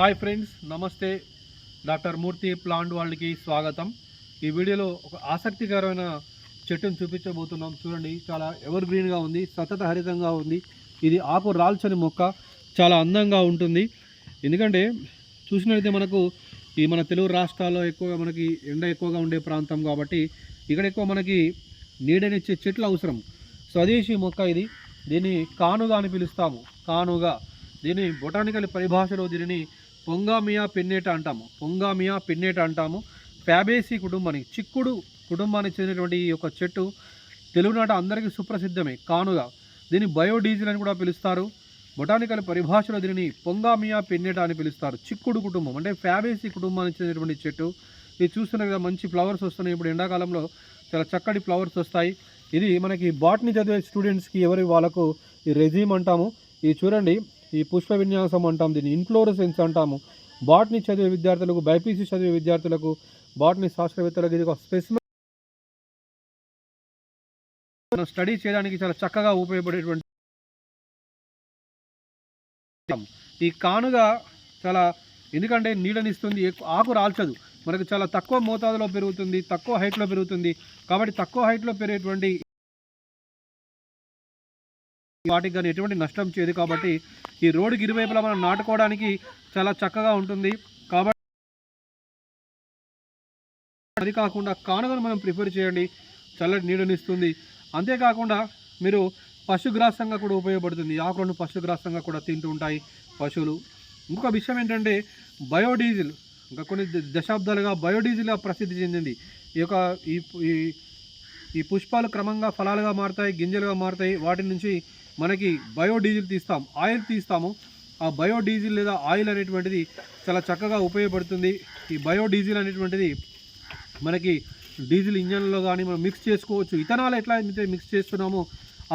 Hi friends నమస్తే. Doctor Murthy plant వాళ్ళకి స్వాగతం. ఈ వీడియోలో ఒక ఆసక్తికరమైన చెట్టును చూపించబోతున్నాం. చూడండి చాలా ఎవర్ గ్రీన్గా ఉంది సతత హరితంగా ఉంది. ఇది ఆకు రాల్చని మొక్క చాలా అందంగా ఉంటుంది. ఎందుకంటే చూసినట్లయితే మనకు ఈ మన తెలుగు రాష్ట్రాల్లో ఎక్కువగా మనకి ఎండ ఎక్కువగా ఉండే ప్రాంతం కాబట్టి ఇక్కడ ఎక్కువ మనకి నీడనిచ్చే చెట్లు అవసరం. స్వదేశీ మొక్క ఇది. దీన్ని కానుగా అని పిలుస్తాము. కానుగా. దీని బొటానికల్ పరిభాషలో దీనిని పొంగామియా పెన్నేట అంటాము. పొంగామియా పెన్నేట అంటాము. ఫ్యాబేసి కుటుంబానికి చిక్కుడు కుటుంబానికి చెందినటువంటి ఈ యొక్క చెట్టు తెలుగునాట అందరికీ సుప్రసిద్ధమే కానుగా. దీన్ని బయోడీజిల్ అని కూడా పిలుస్తారు. బొటానికల్ పరిభాషలో దీనిని పొంగామియా పెన్నేట అని పిలుస్తారు. చిక్కుడు కుటుంబం అంటే ఫ్యాబేసి కుటుంబానికి చెందినటువంటి చెట్టు. ఇది చూస్తున్న కదా మంచి ఫ్లవర్స్ వస్తున్నాయి. ఇప్పుడు ఎండాకాలంలో చాలా చక్కటి ఫ్లవర్స్ వస్తాయి. ఇది మనకి బాటనీ చదివే స్టూడెంట్స్కి ఎవరి వాళ్ళకు ఈ రెజీమ్ అంటాము. ఇది చూడండి ఈ పుష్ప విన్యాసం అంటాం దీన్ని ఇన్ఫ్లోరసెన్స్ అంటాము. బాటనీ చదివే విద్యార్థులకు బైపీసీ చదివే విద్యార్థులకు బాటనీ శాస్త్రవేత్తలకు ఇది ఒక స్పెసిమెన్ మనం స్టడీ చేయడానికి చాలా చక్కగా ఉపయోగపడేటువంటి ఈ కానుగా చాలా ఎందుకంటే నీడనిస్తుంది ఆకు రాల్చదు. మనకు చాలా తక్కువ మోతాదులో పెరుగుతుంది తక్కువ హైట్లో పెరుగుతుంది. కాబట్టి తక్కువ హైట్లో పెరిగేటువంటి వాటికి కానీ ఎటువంటి నష్టం చేయదు కాబట్టి ఈ రోడ్డుకి ఇరువైపులా మనం నాటుకోవడానికి చాలా చక్కగా ఉంటుంది. కాబట్టి అది కాకుండా కానుగను మనం ప్రిఫర్ చేయండి. చల్లటి నీడనిస్తుంది అంతేకాకుండా మీరు పశుగ్రాసంగా కూడా ఉపయోగపడుతుంది. ఆకులను పశుగ్రాసంగా కూడా తింటూ ఉంటాయి పశువులు. ఇంకొక విషయం ఏంటంటే బయోడీజిల్. ఇంకా కొన్ని దశాబ్దాలుగా బయోడీజిల్గా ప్రసిద్ధి చెందింది. ఈ యొక్క ఈ ఈ పుష్పాలు క్రమంగా ఫలాలుగా మారుతాయి గింజలుగా మారుతాయి. వాటి నుంచి మనకి బయోడీజిల్ తీస్తాం ఆయిల్ తీస్తాము. ఆ బయోడీజిల్ లేదా ఆయిల్ అనేటువంటిది చాలా చక్కగా ఉపయోగపడుతుంది. ఈ బయోడీజిల్ అనేటువంటిది మనకి డీజిల్ ఇంజన్లో కానీ మనం మిక్స్ చేసుకోవచ్చు. ఇథనాల్ ఎట్లా అయితే మిక్స్ చేస్తున్నామో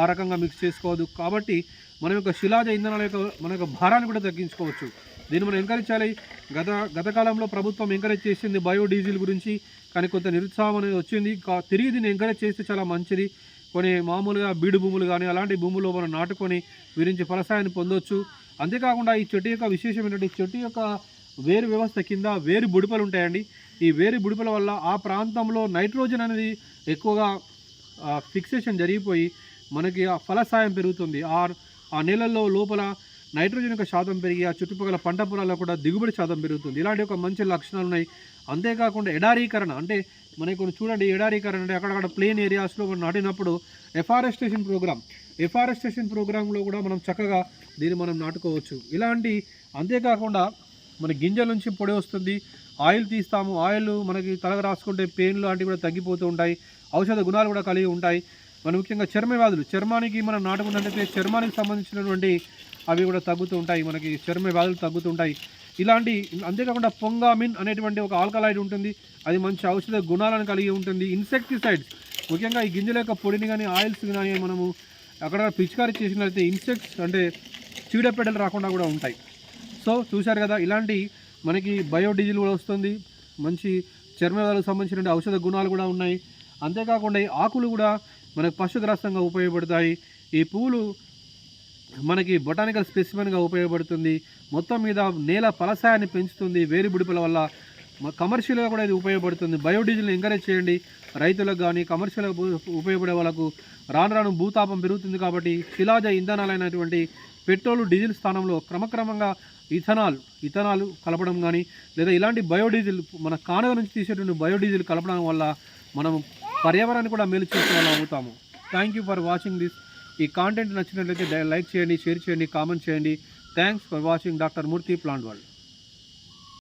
ఆ రకంగా మిక్స్ చేసుకోవద్దు. కాబట్టి మన యొక్క శిలాజ ఇంధనాల యొక్క మన యొక్క భారాన్ని కూడా తగ్గించుకోవచ్చు. దీన్ని మనం ఎంకరేజ్ చేయాలి. గత గత కాలంలో ప్రభుత్వం ఎంకరేజ్ చేసింది బయోడీజిల్ గురించి. కానీ కొంత నిరుత్సాహం అనేది వచ్చింది. తిరిగి దీన్ని ఎంకరేజ్ చేస్తే చాలా మంచిది. కొన్ని మామూలుగా బీడు భూములు కానీ అలాంటి భూముల్లో మనం నాటుకొని వీరించి ఫలసాయాన్ని పొందొచ్చు. అంతేకాకుండా ఈ చెట్టు యొక్క విశేషం ఏంటంటే చెట్టు యొక్క వేరు వ్యవస్థ కింద వేరు బుడిపలు ఉంటాయండి. ఈ వేరు బుడిపల వల్ల ఆ ప్రాంతంలో నైట్రోజన్ అనేది ఎక్కువగా ఫిక్సేషన్ జరిగిపోయి మనకి ఆ ఫలసాయం పెరుగుతుంది. ఆ ఆ నేలల్లో లోపల నైట్రోజన్ యొక్క శాతం పెరిగి ఆ చుట్టుపక్కల పంట పొలాల్లో కూడా దిగుబడి శాతం పెరుగుతుంది. ఇలాంటి ఒక మంచి లక్షణాలు ఉన్నాయి అంతేకాకుండా ఎడారీకరణ అంటే మనకు చూడండి ఎడారీకరణ అంటే అక్కడక్కడ ప్లేన్ ఏరియాస్లో మనం నాటినప్పుడు ఎఫారెస్టేషన్ ప్రోగ్రామ్ ఎఫారెస్టేషన్ ప్రోగ్రాంలో కూడా మనం చక్కగా దీన్ని మనం నాటుకోవచ్చు. ఇలాంటి అంతేకాకుండా మన గింజల నుంచి పొడి వస్తుంది ఆయిల్ తీస్తాము ఆయిల్ మనకి తలకు రాసుకుంటే పెయిన్ లాంటివి కూడా తగ్గిపోతూ ఉంటాయి ఔషధ గుణాలు కూడా కలిగి ఉంటాయి. మన ముఖ్యంగా చర్మ వ్యాధులు చర్మానికి మనం నాటుకున్నట్లయితే చర్మానికి సంబంధించినటువంటి అవి కూడా తగ్గుతూ ఉంటాయి. మనకి చర్మ వ్యాధులు తగ్గుతూ ఉంటాయి. ఇలాంటి అంతేకాకుండా పొంగామిన్ అనేటువంటి ఒక ఆల్కలాయిడ్ ఉంటుంది. అది మంచి ఔషధ గుణాలను కలిగి ఉంటుంది. ఇన్సెక్టిసైడ్స్. ముఖ్యంగా ఈ గింజల యొక్క పొడిని కానీ ఆయిల్స్ కానీ మనము అక్కడ పిచికారీ చేసినట్లయితే ఇన్సెక్ట్స్ అంటే చీడపెట్టలు రాకుండా కూడా ఉంటాయి. సో చూశారు కదా ఇలాంటి మనకి బయోడీజిల్ కూడా వస్తుంది. మంచి చర్మవ్యాధులకు సంబంధించిన ఔషధ గుణాలు కూడా ఉన్నాయి. అంతేకాకుండా ఈ ఆకులు కూడా మనకు పశుగ్రాసంగా ఉపయోగపడతాయి. ఈ పువ్వులు మనకి బొటానికల్ స్పెసిమెన్గా ఉపయోగపడుతుంది. మొత్తం మీద నేల ఫలసాయాన్ని పెంచుతుంది. వేరుబుడిపల వల్ల కమర్షియల్గా కూడా ఇది ఉపయోగపడుతుంది. బయోడీజిల్ని ఎంకరేజ్ చేయండి. రైతులకు కానీ కమర్షియల్గా ఉపయోగపడే వాళ్ళకు రాను రాను భూతాపం పెరుగుతుంది కాబట్టి శిలాజ ఇంధనాలైనటువంటి పెట్రోల్ డీజిల్ స్థానంలో క్రమక్రమంగా ఇథనాల్ ఇథనాల్ కలపడం కానీ లేదా ఇలాంటి బయోడీజిల్ మన కానుగ నుంచి తీసేటువంటి బయోడీజిల్ కలపడం వల్ల మనం పర్యావరణాన్ని కూడా మేలు చేసే వాళ్ళం అవుతాము. Thank you for watching this ఈ కాంటెంట్ నచ్చినట్లయితే లైక్ చేయండి షేర్ చేయండి కామెంట్ చేయండి. Thanks for watching doctor Murthy plant world